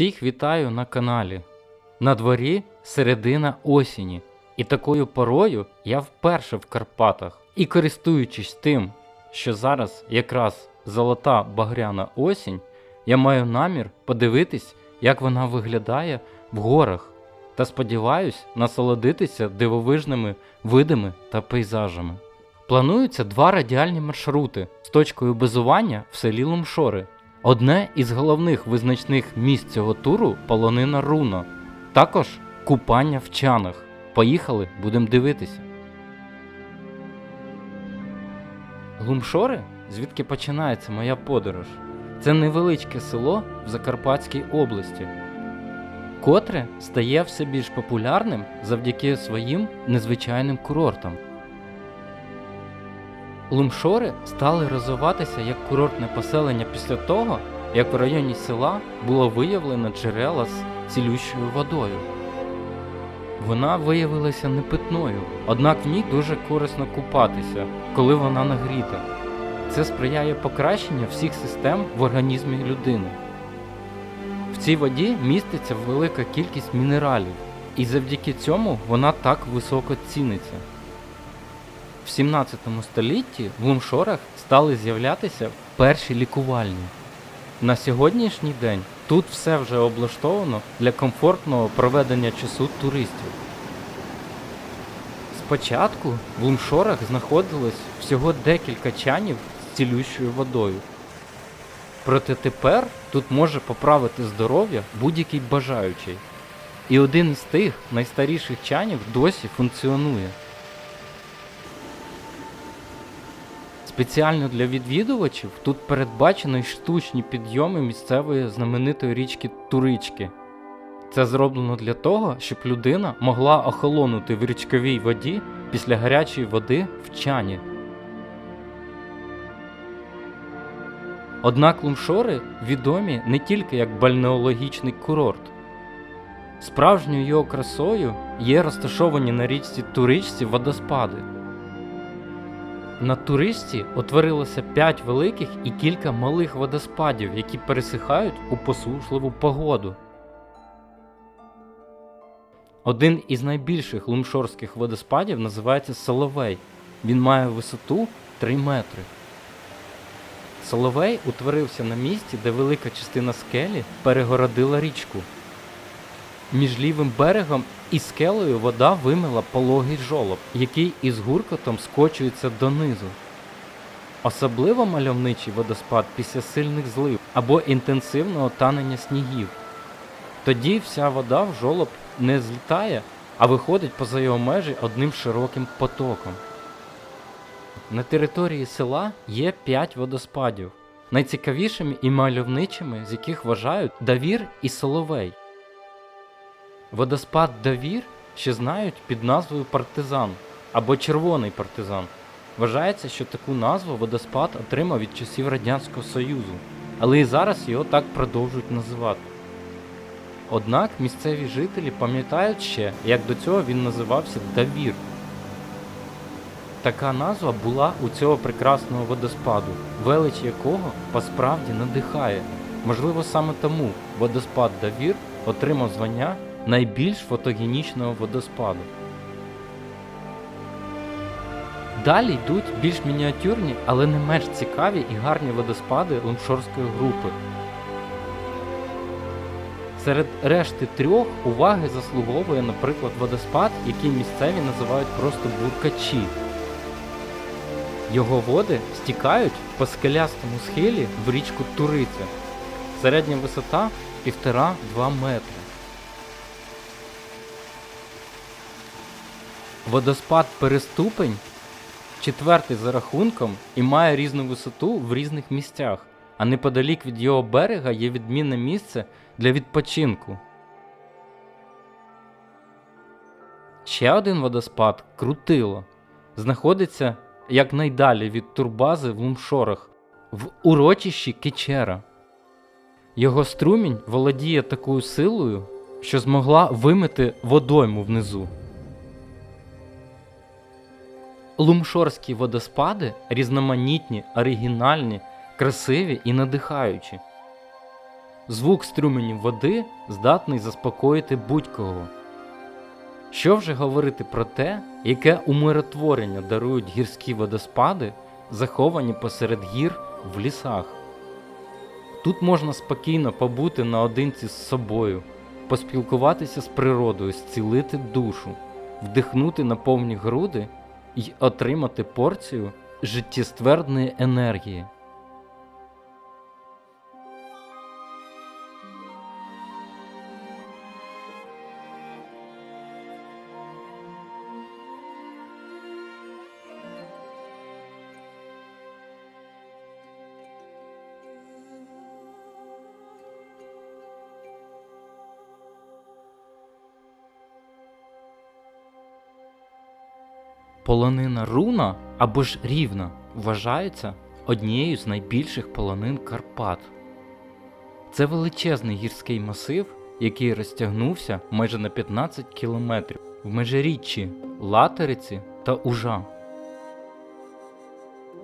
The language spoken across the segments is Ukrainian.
Всіх вітаю на каналі. На дворі середина осені, і такою порою я вперше в Карпатах. І користуючись тим, що зараз якраз золота багряна осінь, я маю намір подивитись, як вона виглядає в горах, та сподіваюсь насолодитися дивовижними видами та пейзажами. Плануються два радіальні маршрути з точкою базування в селі Лумшори. Одне із головних визначних місць цього туру полонина Руно. Також купання в чанах. Поїхали, будемо дивитися. Лумшори, звідки починається моя подорож, це невеличке село в Закарпатській області, котре стає все більш популярним завдяки своїм незвичайним курортам. Лумшори стали розвиватися як курортне поселення після того, як в районі села було виявлено джерела з цілющою водою. Вона виявилася непитною, однак в ній дуже корисно купатися, коли вона нагріта. Це сприяє покращенню всіх систем в організмі людини. В цій воді міститься велика кількість мінералів, і завдяки цьому вона так високо ціниться. В 17 столітті в Лумшорах стали з'являтися перші лікувальні. На сьогоднішній день тут все вже облаштовано для комфортного проведення часу туристів. Спочатку в Лумшорах знаходилось всього декілька чанів з цілющою водою. Проте тепер тут може поправити здоров'я будь-який бажаючий. І один із тих найстаріших чанів досі функціонує. Спеціально для відвідувачів тут передбачено й штучні підйоми місцевої знаменитої річки Турички. Це зроблено для того, щоб людина могла охолонути в річковій воді після гарячої води в чані. Однак лумшори відомі не тільки як бальнеологічний курорт. Справжньою його красою є розташовані на річці Туричці водоспади. На туристі утворилося 5 великих і кілька малих водоспадів, які пересихають у посушливу погоду. Один із найбільших лумшорських водоспадів називається Соловей. Він має висоту 3 метри. Соловей утворився на місці, де велика частина скелі перегородила річку. Між лівим берегом і скелею вода вимила пологий жолоб, який із гуркотом скочується донизу. Особливо мальовничий водоспад після сильних злив або інтенсивного танення снігів. Тоді вся вода в жолоб не злітає, а виходить поза його межі одним широким потоком. На території села є 5 водоспадів, найцікавішими і мальовничими з яких вважають Давір і Соловей. Водоспад Давір ще знають під назвою Партизан або Червоний партизан. Вважається, що таку назву водоспад отримав від часів Радянського Союзу, але і зараз його так продовжують називати. Однак місцеві жителі пам'ятають ще, як до цього він називався Давір. Така назва була у цього прекрасного водоспаду, велич якого посправді надихає. Можливо, саме тому водоспад Давір отримав звання найбільш фотогенічного водоспаду. Далі йдуть більш мініатюрні, але не менш цікаві і гарні водоспади лумшорської групи. Серед решти трьох уваги заслуговує, наприклад, водоспад, який місцеві називають просто буркачі. Його води стікають по скелястому схилі в річку Туриця. Середня висота 1,5-2 метри. Водоспад Переступень четвертий за рахунком і має різну висоту в різних місцях, а неподалік від його берега є відмінне місце для відпочинку. Ще один водоспад Крутило знаходиться якнайдалі від турбази в Лумшорах в урочищі Кечера. Його струмінь володіє такою силою, що змогла вимити водойму внизу. Лумшорські водоспади різноманітні, оригінальні, красиві і надихаючі. звук струменів води здатний заспокоїти будь-кого. Що вже говорити про те, яке умиротворення дарують гірські водоспади, заховані посеред гір в лісах. Тут можна спокійно побути наодинці з собою, поспілкуватися з природою, зцілити душу, вдихнути на повні груди і отримати порцію життєствердної енергії. Полонина Руна або ж Рівна вважається однією з найбільших полонин Карпат. Це величезний гірський масив, який розтягнувся майже на 15 кілометрів в межиріччі Латериці та Ужа.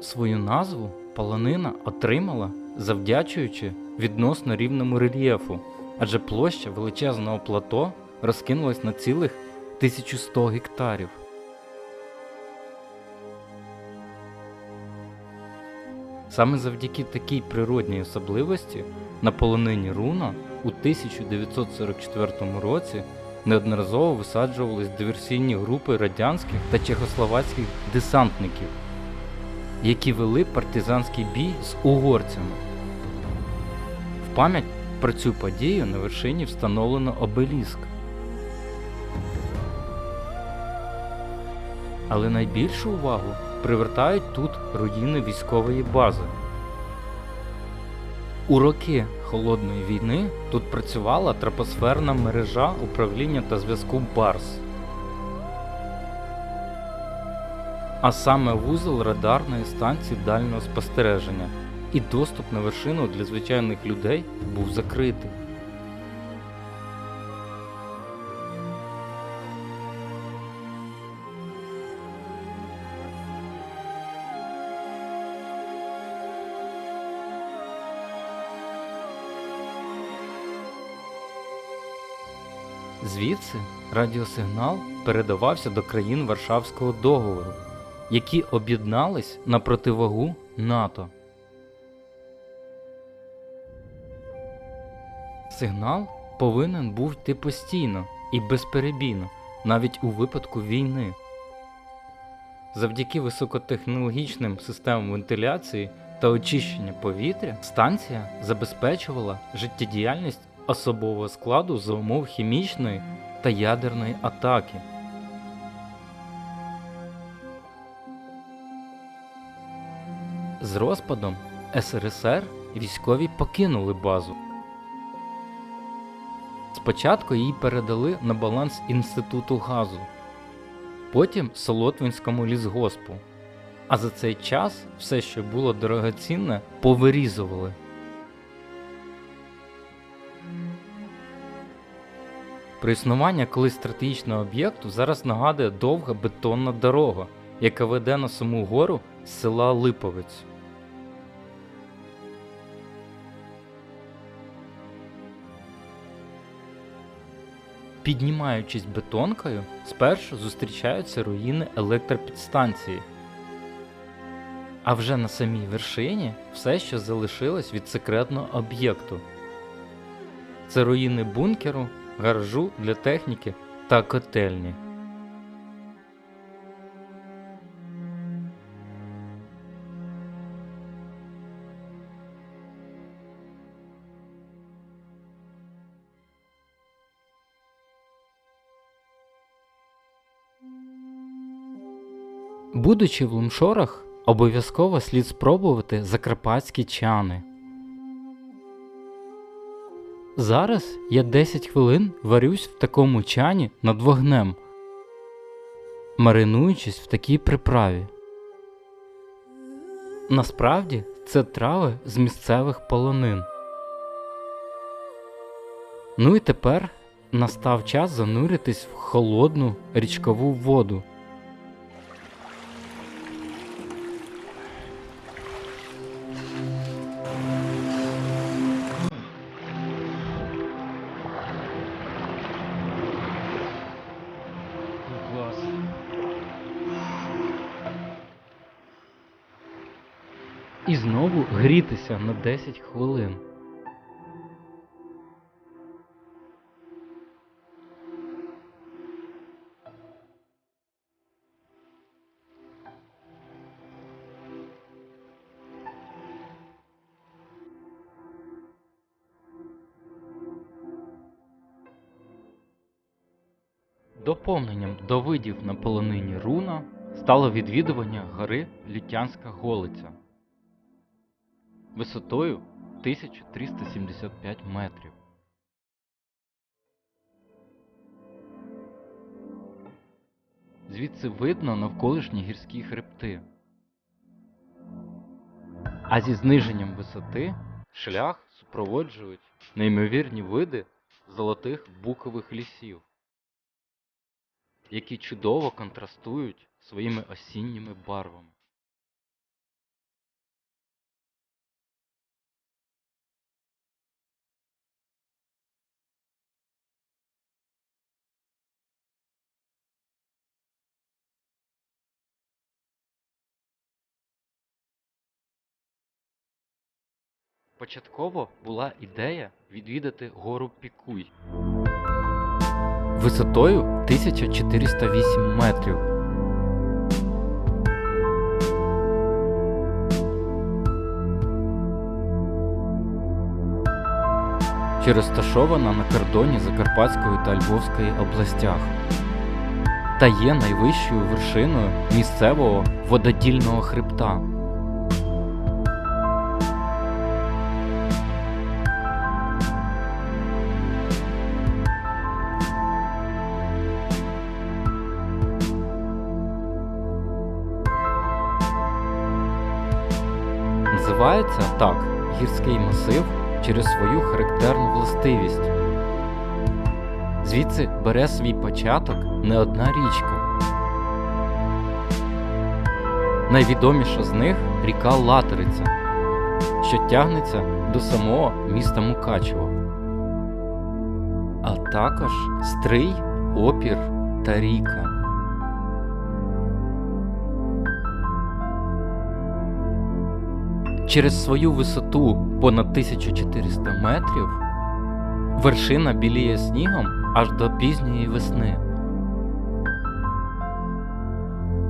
Свою назву полонина отримала завдячуючи відносно рівному рельєфу, адже площа величезного плато розкинулась на цілих 1100 гектарів. Саме завдяки такій природній особливості на полонині Руна у 1944 році неодноразово висаджувались диверсійні групи радянських та чехословацьких десантників, які вели партизанський бій з угорцями. В пам'ять про цю подію на вершині встановлено обеліск. Але найбільшу увагу привертають тут руїни військової бази. У роки Холодної війни тут працювала тропосферна мережа управління та зв'язку Барс, а саме вузол радарної станції дальнього спостереження, і доступ на вершину для звичайних людей був закритий. Звідси радіосигнал передавався до країн Варшавського договору, які об'єднались на противагу НАТО. Сигнал повинен був йти постійно і безперебійно, навіть у випадку війни. Завдяки високотехнологічним системам вентиляції та очищення повітря станція забезпечувала життєдіяльність особового складу за умов хімічної та ядерної атаки. З розпадом СРСР військові покинули базу. Спочатку її передали на баланс Інституту газу, потім Солотвинському лісгоспу. А за цей час все, що було дорогоцінне, повирізували. Про існування колись стратегічного об'єкту зараз нагадує довга бетонна дорога, яка веде на саму гору з села Липовець. Піднімаючись бетонкою, спершу зустрічаються руїни електропідстанції. А вже на самій вершині все, що залишилось від секретного об'єкту. Це руїни бункеру, гаражу для техніки та котельні. Будучи в Лумшорах, обов'язково слід спробувати закарпатські чани. Зараз я 10 хвилин варюсь в такому чані над вогнем, маринуючись в такій приправі. Насправді це трави з місцевих полонин. Ну і тепер настав час зануритись в холодну річкову воду. Грітися на 10 хвилин. Доповненням до видів на полонині руна стало відвідування гори Лютянська Голиця висотою 1375 метрів. Звідси видно навколишні гірські хребти. А зі зниженням висоти шлях супроводжують неймовірні види золотих букових лісів які чудово контрастують своїми осінніми барвами. Початково була ідея відвідати гору Пікуй висотою 1408 метрів. Що розташована на кордоні Закарпатської та Львовської областях та є найвищою вершиною місцевого вододільного хребта. Називається так гірський масив через свою характерну властивість. Звідси бере свій початок не одна річка. Найвідоміша з них ріка Латериця, що тягнеться до самого міста Мукачево, а також Стрий, Опір та Ріка. Через свою висоту понад 1400 метрів вершина біліє снігом аж до пізньої весни.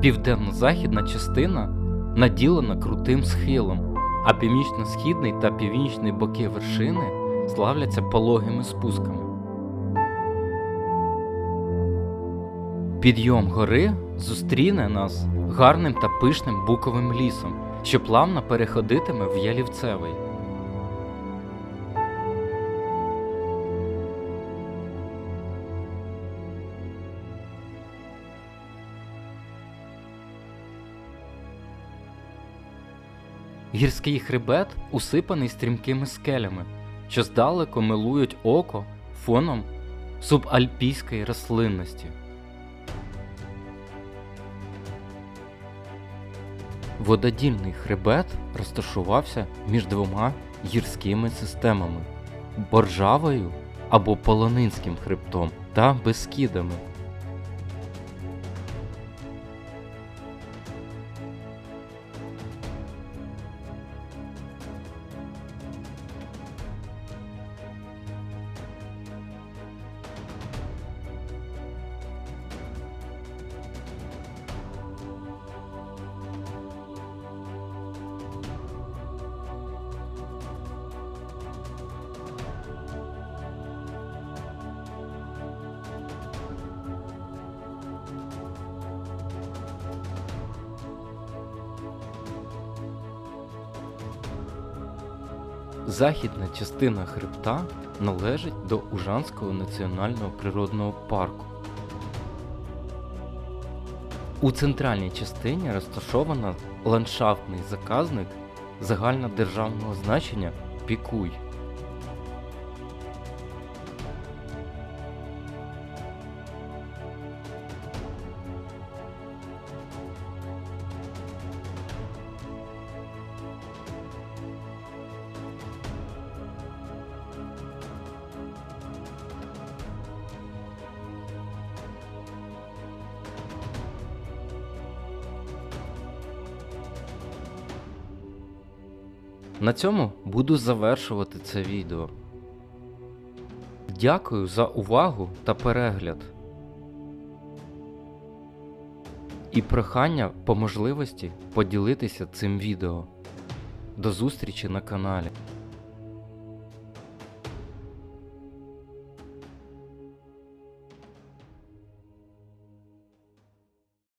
Південно-західна частина наділена крутим схилом, а північно-східний та північний боки вершини славляться пологими спусками. Підйом гори зустріне нас гарним та пишним буковим лісом що плавно переходитиме в Ялівцевий. Гірський хребет усипаний стрімкими скелями, що здалеку милують око фоном субальпійської рослинності. Вододільний хребет розташувався між двома гірськими системами Боржавою або Полонинським хребтом та Бескідами. Західна частина хребта належить до Ужанського національного природного парку. У центральній частині розташовано ландшафтний заказник загальнодержавного значення Пікуй. На цьому буду завершувати це відео. Дякую за увагу та перегляд. І прохання по можливості поділитися цим відео. До зустрічі на каналі.